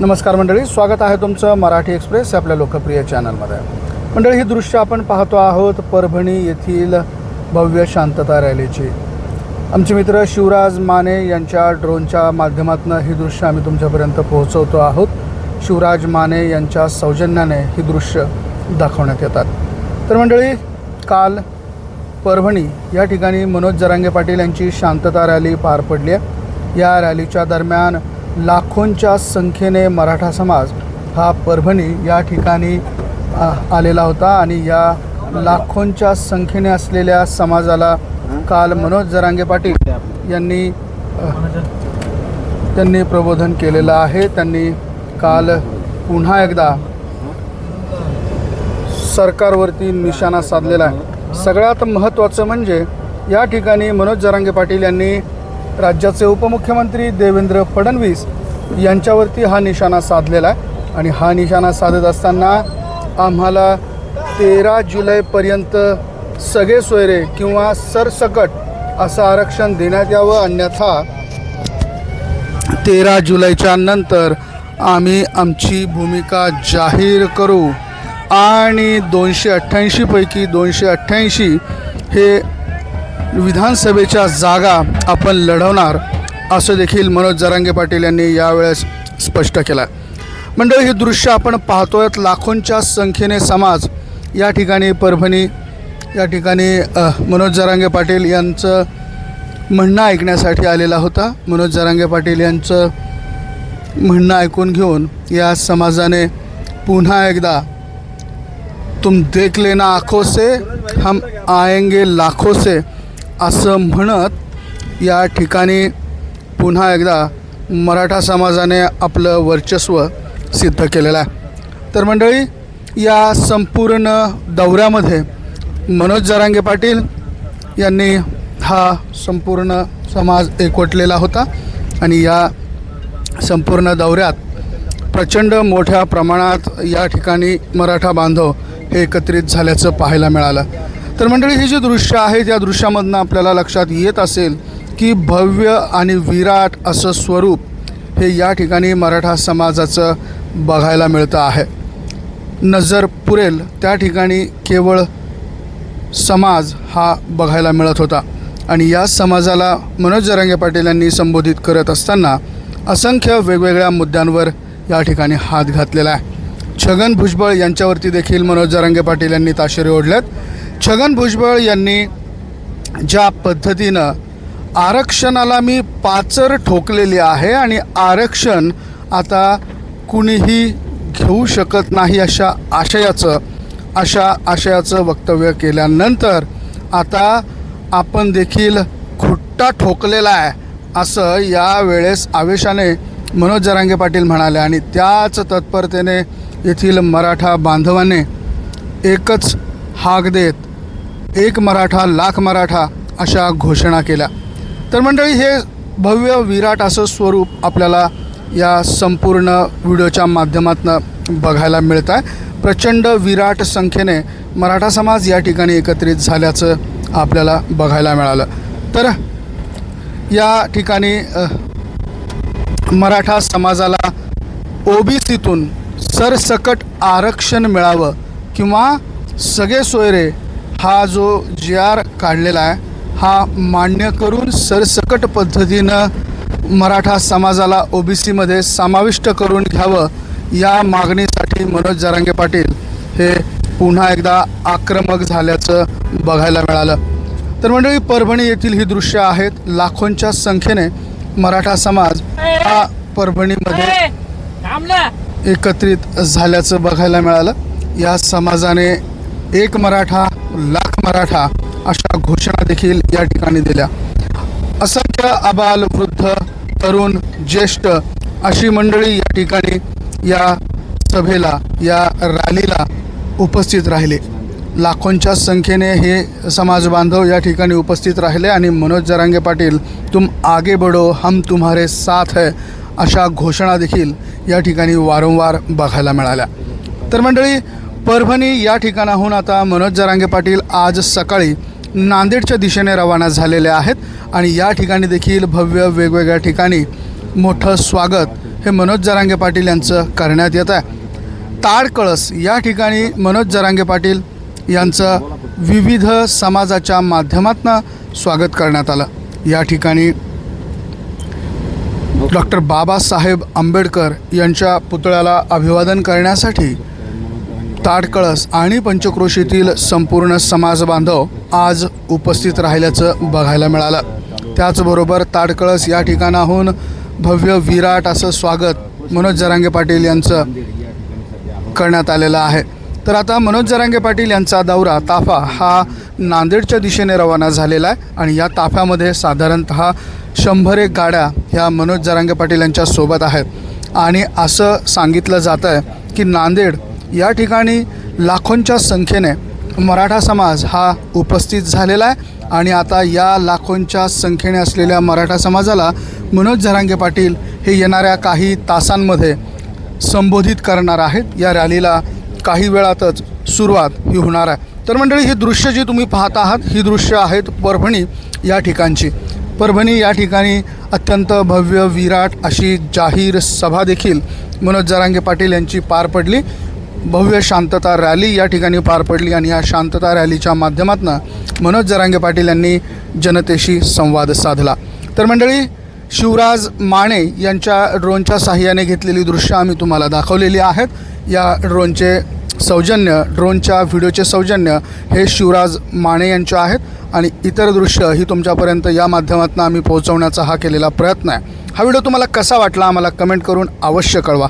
नमस्कार मंडळी स्वागत आहे तुमचं मराठी एक्सप्रेस आपल्या लोकप्रिय चॅनलमध्ये. मंडळी ही दृश्य आपण पाहतो आहोत परभणी येथील भव्य शांतता रॅलीची. आमचे मित्र शिवराज माने यांच्या ड्रोनच्या माध्यमातून ही दृश्य आम्ही तुमच्यापर्यंत पोहोचवतो आहोत. शिवराज माने यांच्या सौजन्याने ही दृश्य दाखवण्यात येतात. तर मंडळी काल परभणी या ठिकाणी मनोज जरांगे पाटील यांची शांतता रॅली पार पडली आहे. या रॅलीच्या दरम्यान लाखोंच्या संख्येने मराठा समाज हा परभणी या ठिकाणी आ, आलेला होता आणि या लाखोंच्या संख्येने असलेल्या समाजाला काल मनोज जरांगे पाटील यांनी त्यांनी प्रबोधन केलेलं आहे. त्यांनी काल पुन्हा एकदा सरकारवरती निशाणा साधलेला आहे. सगळ्यात महत्त्वाचं म्हणजे या ठिकाणी मनोज जरांगे पाटील यांनी राज्याचे उपमुख्यमंत्री देवेंद्र फडणवीस यांच्यावरती हा निशाणा साधलेला आहे. आणि हा निशाणा साधत असताना आम्हाला तेरा जुलैपर्यंत सगळे सोयरे किंवा सरसकट असं आरक्षण देण्यात यावं अन्यथा तेरा जुलैच्या नंतर आम्ही आमची भूमिका जाहीर करू. आणि दोनशे अठ्ठ्याऐंशीपैकी दोनशे अठ्ठ्याऐंशी हे विधानसभेच्या जागा आपण लढवणार असं देखील मनोज जरांगे पाटील यांनी यावेळेस स्पष्ट केलं. मंडळी हे दृश्य आपण पाहतोय लाखोंच्या संख्येने समाज या ठिकाणी परभणी या ठिकाणी मनोज जरांगे पाटील यांचं म्हणणं ऐकण्यासाठी आलेला होता. मनोज जरांगे पाटील यांचं म्हणणं ऐकून घेऊन या समाजाने पुन्हा एकदा तुम देख लेना आखो से हम आएंगे लाखों से. असं म्हणत या ठिकाणी पुन्हा एकदा मराठा समाजाने आपलं वर्चस्व सिद्ध केलेलं आहे. तर मंडळी या संपूर्ण दौऱ्यामध्ये मनोज जरांगे पाटील यांनी हा संपूर्ण समाज एकवटलेला होता आणि या संपूर्ण दौऱ्यात प्रचंड मोठ्या प्रमाणात या ठिकाणी मराठा बांधव हे एकत्रित झाल्याचं पाहायला मिळालं. तर मंडळी हे जे दृश्य आहे त्या दृश्यामधनं आपल्याला लक्षात येत असेल की भव्य आणि विराट असं स्वरूप हे या ठिकाणी मराठा समाजाचं बघायला मिळतं आहे. नजर पुरेल त्या ठिकाणी केवळ समाज हा बघायला मिळत होता. आणि या समाजाला मनोज जरांगे पाटील यांनी संबोधित करत असताना असंख्य वेगवेगळ्या मुद्द्यांवर या ठिकाणी हात घातलेला आहे. छगन भुजबळ यांच्यावरती देखील मनोज जरांगे पाटील यांनी ताशेरे ओढल्यात छगन भुजबळ यांनी ज्या पद्धतीनं आरक्षणाला मी पाचर ठोकलेली आहे आणि आरक्षण आता कुणीही घेऊ शकत नाही अशा आशयाचं अशा आशयाचं वक्तव्य केल्यानंतर आता आपण देखील खुट्टा ठोकलेला आहे असं यावेळेस आवेशाने मनोज जरांगे पाटील म्हणाले आणि त्याच तत्परतेने येथील मराठा बांधवाने एकच हाक देत एक मराठा लाख मराठा अशा घोषणा केल्या. तर मंडळी हे भव्य विराट असं स्वरूप आपल्याला या संपूर्ण व्हिडिओच्या माध्यमातून बघायला मिळत आहे. प्रचंड विराट संख्येने मराठा समाज या ठिकाणी एकत्रित झाल्याचं आपल्याला बघायला मिळालं. तर या ठिकाणी मराठा समाजाला ओबीसीतून सरसकट आरक्षण मिळावं किंवा सगळे सोयरे हा जो जी आर काढलेला आहे हा मान्य करून सरसकट पद्धतीनं मराठा समाजाला ओबीसीमध्ये समाविष्ट करून घ्यावं या मागणीसाठी मनोज जरांगे पाटील हे पुन्हा एकदा आक्रमक झाल्याचं बघायला मिळालं. तर मंडळी परभणी येथील ही दृश्य आहेत. लाखोंच्या संख्येने मराठा समाज हा परभणीमध्ये एकत्रित झाल्याचं बघायला मिळालं. या समाजाने एक मराठा लाख मराठा अशा घोषणा देखील या ठिकाणी दिल्या. असंख्य आबाल वृद्ध तरुण ज्येष्ठ अशी मंडळी या ठिकाणी या सभेला या रॅलीला उपस्थित राहिले. लाखोंच्या संख्येने हे समाज बांधव या ठिकाणी उपस्थित राहिले आणि मनोज जरांगे पाटील तुम आगे बढो हम तुम्हारे साथ है. अशा घोषणा देखील या ठिकाणी वारंवार बघायला मिळाल्या. तर मंडळी परभणी या ठिकाणाहून आता मनोज जरांगे पाटील आज सकाळी नांदेडच्या दिशेने रवाना झालेले आहेत आणि या ठिकाणी देखील भव्य वेगवेगळ्या ठिकाणी मोठं स्वागत हे मनोज जरांगे पाटील यांचं करण्यात येत आहे. ताडकळस या ठिकाणी मनोज जरांगे पाटील यांचं विविध समाजाच्या माध्यमातून स्वागत करण्यात आलं. या ठिकाणी डॉक्टर बाबासाहेब आंबेडकर यांच्या पुतळ्याला अभिवादन करण्यासाठी ताडकळस आणि पंचक्रोशीतील संपूर्ण समाज बांधव आज उपस्थित राहिल्याचं बघायला मिळालं. त्याचबरोबर ताडकळस या ठिकाणाहून भव्य विराट असं स्वागत मनोज जरांगे पाटील यांचं करण्यात आलेलं आहे. तर आता मनोज जरांगे पाटील यांचा दौरा ताफा हा नांदेडच्या दिशेने रवाना झालेला आहे आणि या ताफ्यामध्ये साधारणत शंभर एक गाड्या ह्या मनोज जरांगे पाटील यांच्या सोबत आहेत. आणि असं सांगितलं जातं आहे की नांदेड या ठिकाणी लाखोंच्या संख्येने मराठा समाज हा उपस्थित झालेला आहे. आणि आता या लाखोंच्या संख्येने असलेल्या मराठा समाजाला मनोज जरांगे पाटील हे येणाऱ्या काही तासांमध्ये संबोधित करणार आहेत. या रॅलीला काही वेळातच सुरुवात ही होणार आहे. तर मंडळी ही दृश्य जी तुम्ही पाहत आहात ही दृश्य आहेत परभणी या ठिकाणची. परभणी या ठिकाणी अत्यंत भव्य विराट अशी जाहीर सभा देखील मनोज जरांगे पाटील यांची पार पडली. भव्य शांतता रॅली या ठिकाणी पार पडली आणि या शांतता रॅलीच्या माध्यमातून मनोज जरांगे पाटील यांनी जनतेशी संवाद साधला. तर मंडळी शिवराज माने यांच्या ड्रोनच्या साह्याने घेतलेली दृश्य आम्ही तुम्हाला दाखवलेली आहेत. या ड्रोनचे सौजन्य ड्रोनच्या व्हिडिओचे सौजन्य हे शिवराज माने यांचे आहेत आणि इतर दृश्य ही तुमच्यापर्यंत या माध्यमातून आम्ही पोहोचवण्याचा हा केलेला प्रयत्न आहे. हा व्हिडिओ तुम्हाला कसा वाटला आम्हाला कमेंट करून अवश्य कळवा.